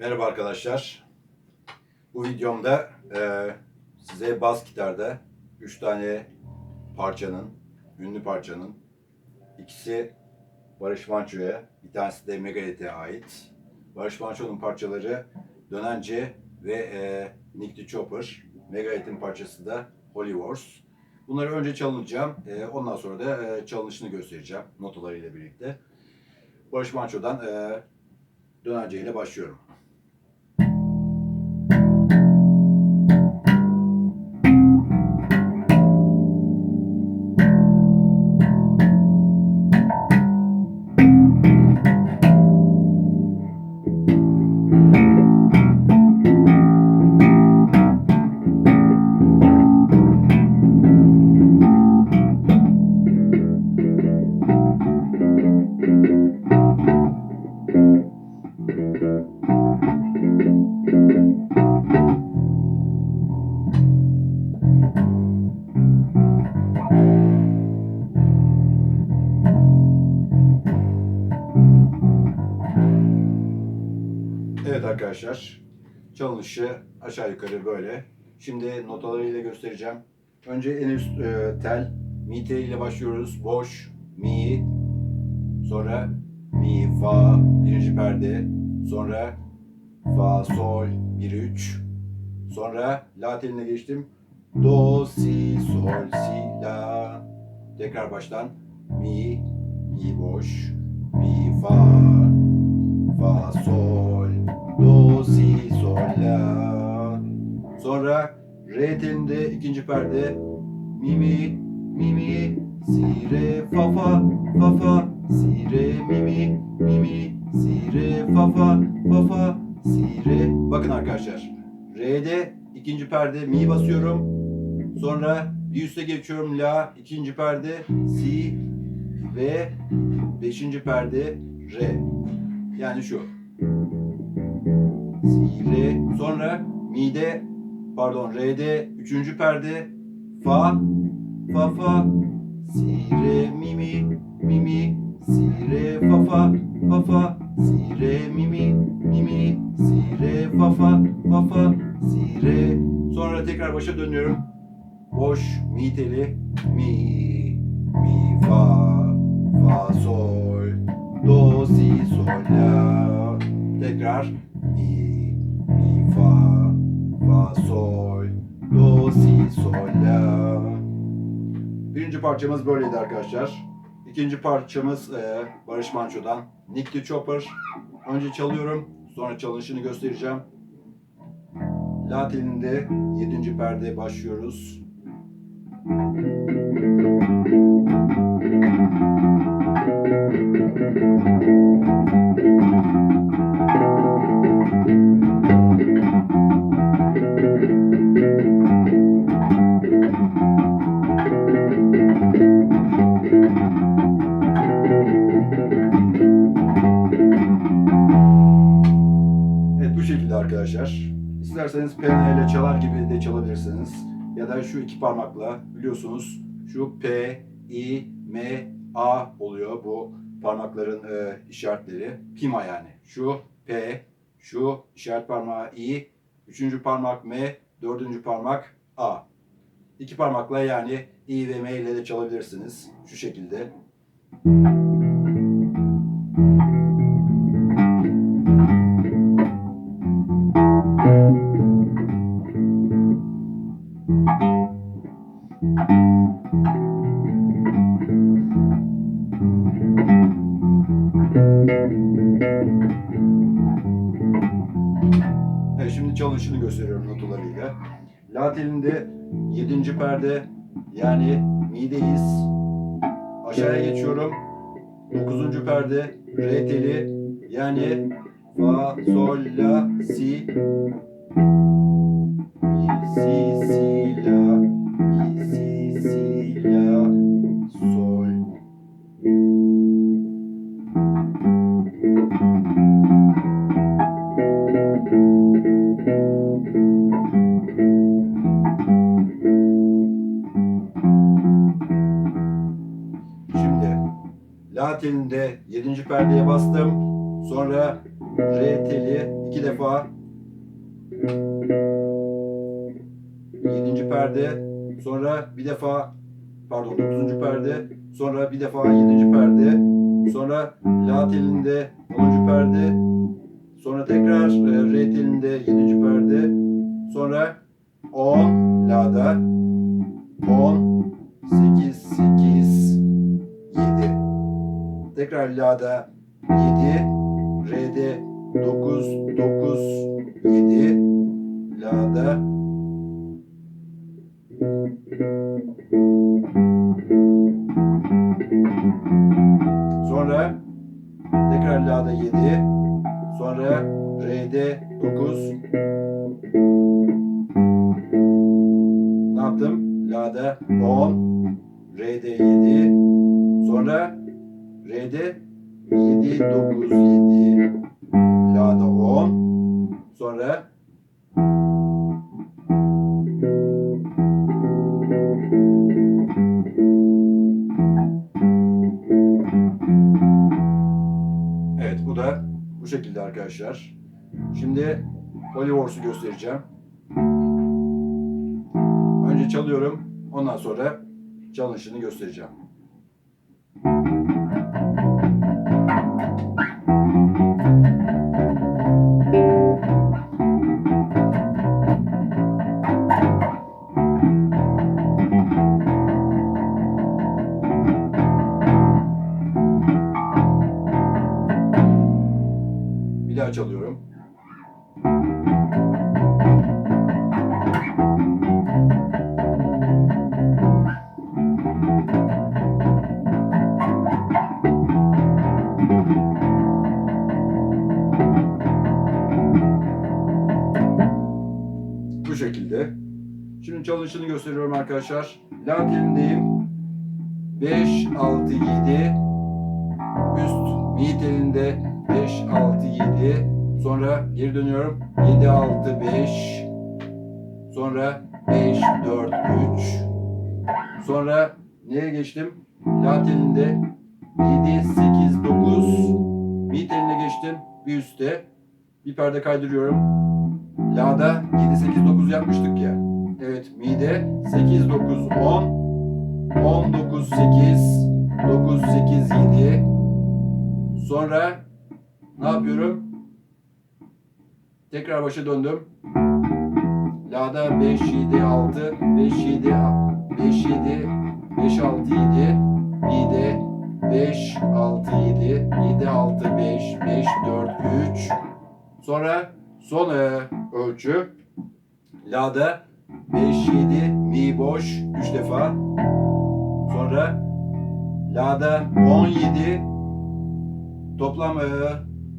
Merhaba arkadaşlar. Bu videomda e, size bas gitarda 3 tane parçanın, ünlü parçanın ikisi Barış Manço'ya, bir tanesi de Megadeth'e ait. Barış Manço'nun parçaları Dönence ve e, Nick the Chopper. Megadeth'in parçası da Holy Wars. Bunları önce çalınacağım. E, ondan sonra da e, çalınışını göstereceğim notalarıyla birlikte. Barış Manço'dan e, Dönence ile başlıyorum. Arkadaşlar, çalınışı aşağı yukarı böyle. Şimdi notalarıyla göstereceğim. Önce en üst e, tel, mi tel ile başlıyoruz. Boş, mi, sonra mi, fa, birinci perde, sonra fa, sol, 1, 3. Sonra la teline geçtim. Do, si, sol, si, la. Tekrar baştan. Mi, mi boş, mi, fa, si, sol, la. Sonra re telinde ikinci perde mi, mi, mi, mi, si, re, fa, fa, fa, fa, si, re, mi, mi, mi, mi, si, re, fa, fa, fa, fa, si, re. Bakın arkadaşlar. Re'de ikinci perde mi basıyorum. Sonra bir üste geçiyorum la, ikinci perde si ve beşinci perde re. Yani şu. Re. Sonra mi'de pardon re'de üçüncü perde. Fa fa fa. Si re mi mi mi mi si re fa fa fa fa. Si re mi mi mi mi si re fa fa fa fa. Si re sonra tekrar başa dönüyorum. Boş mi teli mi mi fa fa sol do si sol la. Tekrar mi mi fa fa sol do si sol la birinci parçamız böyleydi arkadaşlar İkinci parçamız e, Barış Manço'dan Nick the Chopper önce çalıyorum sonra çalışını göstereceğim La telinde 7. perde başlıyoruz. Evet arkadaşlar. İsterseniz piyano ile çalar gibi de çalabilirsiniz. Ya da şu iki parmakla biliyorsunuz şu P, I, M, A oluyor bu parmakların e, işaretleri. Pima yani. Şu P, şu işaret parmağı I, üçüncü parmak M, dördüncü parmak A. İki parmakla yani I ve M ile de çalabilirsiniz. Şu şekilde. La telinde 7. perde yani mi'deyiz. Aşağıya geçiyorum. 9. perde re teli yani fa sol la si mi si si la mi si si la La telinde 7. perdeye bastım. Sonra re teli iki defa yedinci perde sonra bir defa pardon dokuzuncu perde sonra bir defa yedinci perde sonra la telinde onuncu perde sonra tekrar re telinde yedinci perde sonra 10 la'da 10 8 8 7 tekrar la'da 7 re'de 9 9 7 la'da. Sonra tekrar la'da 7 sonra re'de 9 ne yaptım? La'da 10 re'de 7 sonra re'de 7 9 7 la'da 10 sonra Evet bu da bu şekilde arkadaşlar. Şimdi Holywors'u göstereceğim. Önce çalıyorum. Ondan sonra challenge'ını göstereceğim. Şimdi çalışını gösteriyorum arkadaşlar. La telindeyim. 5, 6, 7. Üst mi telinde 5, 6, 7. Sonra geri dönüyorum. 7, 6, 5. Sonra 5, 4, 3. Sonra nereye geçtim? La telinde 7, 8, 9. Mi teline geçtim. Bir üstte. Bir perde kaydırıyorum. La'da 7, 8, 9 yapmıştık ya. Evet, mi'de 8, 9, 10. 10, 9, 8. 9, 8, 7. Sonra ne yapıyorum? Tekrar başa döndüm. La'da 5, 7, 6. 5, 7, 5, 7, 5, 6, 7. Mi'de 5, 6, 7. 7, 6, 5, 5, 4, 3. Sonra son e, ölçü. La'da 5, 7, mi boş 3 defa. Sonra La'da 17, toplam e,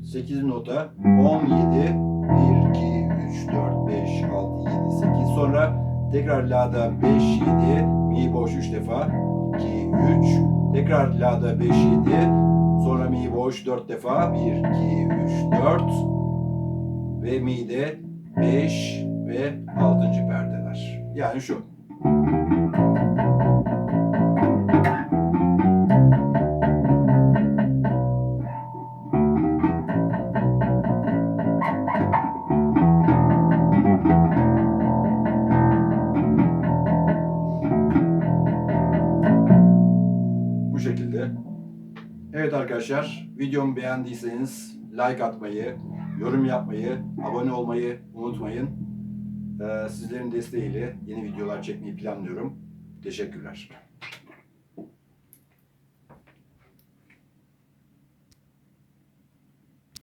8 nota. 17, 1, 2, 3, 4, 5, 6, 7, 8. Sonra tekrar La'da 5, 7, mi boş 3 defa. 2, 3. Tekrar La'da 5, 7. Sonra mi boş 4 defa. 1, 2, 3, 4 ve mide 5 ve 6. perdeler. Yani şu. Bu şekilde. Evet arkadaşlar, videomu beğendiyseniz like atmayı, yorum yapmayı, abone olmayı unutmayın. Ee, sizlerin desteğiyle yeni videolar çekmeyi planlıyorum. Teşekkürler.